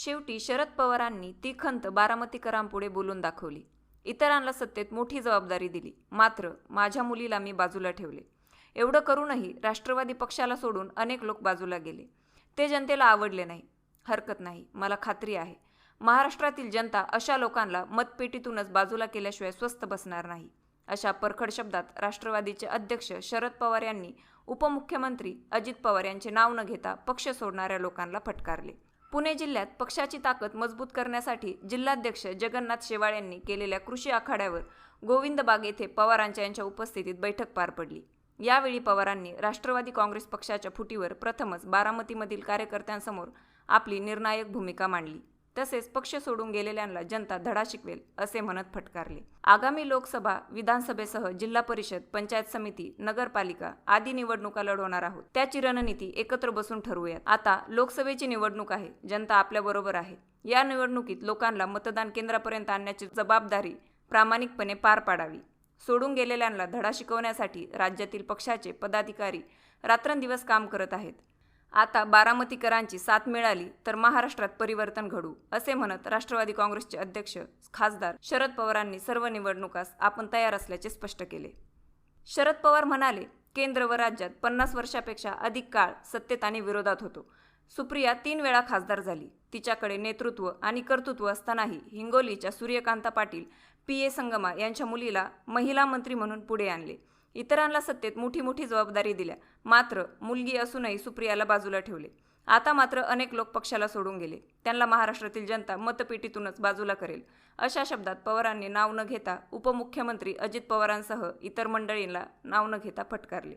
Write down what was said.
शेवटी शरद पवारांनी ती खंत बारामतीकरांपुढे बोलून दाखवली. इतरांना सत्तेत मोठी जबाबदारी दिली. मात्र माझ्या मुलीला मी बाजूला ठेवले. एवढं करूनही राष्ट्रवादी पक्षाला सोडून अनेक लोक बाजूला गेले. ते जनतेला आवडले नाही. हरकत नाही. मला खात्री आहे. महाराष्ट्रातील जनता अशा लोकांना मतपेटीतूनच बाजूला केल्याशिवाय स्वस्थ बसणार नाही. अशा परखड शब्दात राष्ट्रवादीचे अध्यक्ष शरद पवार यांनी उपमुख्यमंत्री अजित पवार यांचे नाव न घेता पक्ष सोडणाऱ्या लोकांना फटकारले. पुणे जिल्ह्यात पक्षाची ताकद मजबूत करण्यासाठी जिल्हाध्यक्ष जगन्नाथ शेवाळ यांनी केलेल्या कृषी आखाड्यावर गोविंद बाग येथे पवारांच्या यांच्या उपस्थितीत बैठक पार पडली. यावेळी पवारांनी राष्ट्रवादी काँग्रेस पक्षाच्या फुटीवर प्रथमच बारामतीमधील कार्यकर्त्यांसमोर आपली निर्णायक भूमिका मांडली. तसेच पक्ष सोडून गेलेल्यांना जनता धडा शिकवेल असे म्हणत फटकारले. आगामी लोकसभा विधानसभेसह जिल्हा परिषद पंचायत समिती नगरपालिका आदी निवडणुका लढवणार आहोत. त्याची रणनीती एकत्र बसून ठरवूयात. आता लोकसभेची निवडणूक आहे. जनता आपल्याबरोबर आहे. या निवडणुकीत लोकांना मतदान केंद्रापर्यंत आणण्याची जबाबदारी प्रामाणिकपणे पार पाडावी. सोडून गेलेल्यांना धडा शिकवण्यासाठी राज्यातील पक्षाचे पदाधिकारी रात्रंदिवस काम करत आहेत. आता बारामतीकरांची साथ मिळाली तर महाराष्ट्रात परिवर्तन घडू असे म्हणत राष्ट्रवादी काँग्रेसचे अध्यक्ष खासदार शरद पवारांनी सर्व निवडणुकास आपण तयार असल्याचे स्पष्ट केले. शरद पवार म्हणाले केंद्र व राज्यात पन्नास वर्षापेक्षा अधिक काळ सत्तेत आणि विरोधात होतो. सुप्रिया तीन वेळा खासदार झाली. तिच्याकडे नेतृत्व आणि कर्तृत्व असतानाही हिंगोलीच्या सूर्यकांता पाटील पी. ए. संगमा यांच्या मुलीला महिला मंत्री म्हणून पुढे आणले. इतरांना सत्तेत मोठी मोठी जबाबदारी दिल्या. मात्र मुलगी असूनही सुप्रियाला बाजूला ठेवले. आता मात्र अनेक लोक पक्षाला सोडून गेले. त्यांना महाराष्ट्रातील जनता मतपेटीतूनच बाजूला करेल. अशा शब्दात पवारांनी नाव न घेता उपमुख्यमंत्री अजित पवारांसह इतर मंडळींना नाव न घेता फटकारले.